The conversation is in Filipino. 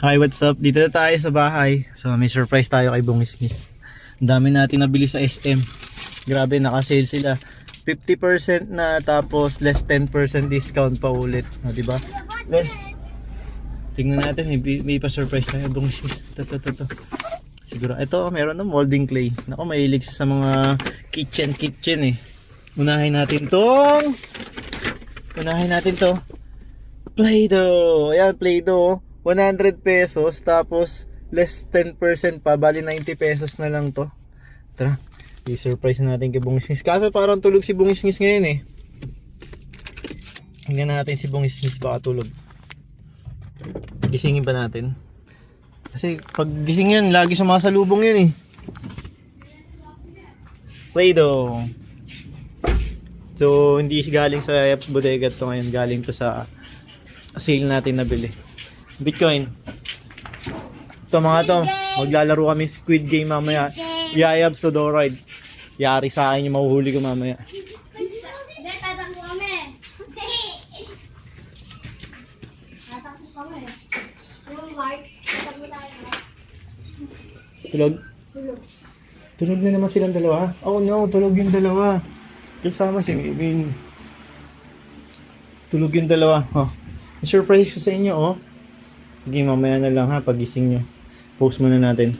Hi, what's up? Dito na tayo sa bahay. So, may surprise tayo kay Bungisngis. Ang dami natin nabili sa SM. Grabe, naka-sale sila. 50% na tapos less 10% discount pa ulit. O, di ba? Less. Tingnan natin, may, may pa-surprise tayo. Bungisngis. Ito, ito, ito. Siguro, ito, meron na molding clay. Nako, mahilig siya sa mga kitchen-kitchen eh. Unahin natin tong... Unahin natin to. Play-Doh. Ayan, Play-Doh. 100 pesos. Tapos, less 10% pa. Bali, 90 pesos na lang to. Tara. I-surprise natin kay Bungisngis. Kaso parang tulog si Bungisngis ngayon eh. Tingnan natin si Bungisngis baka tulog. Gisingin pa natin. Kasi pag gising yan, lagi sumasalubong yun eh. Play-Doh. So, hindi galing sa bodega to ngayon. Galing to sa sale natin nabili. Bitcoin. Ito mga to, maglalaro kami Squid Game mamaya. Yayab Sodoride. Yari sa akin yung mahuhuli ko mamaya. Tayo. Tulog? Tulog na naman silang dalawa. Oh no, tulog yung dalawa. Kasama si Min. Tulog yung dalawa. Oh. Surprise ko sa inyo, oh. Sige, mamaya na lang ha, pagising nyo. Post muna natin.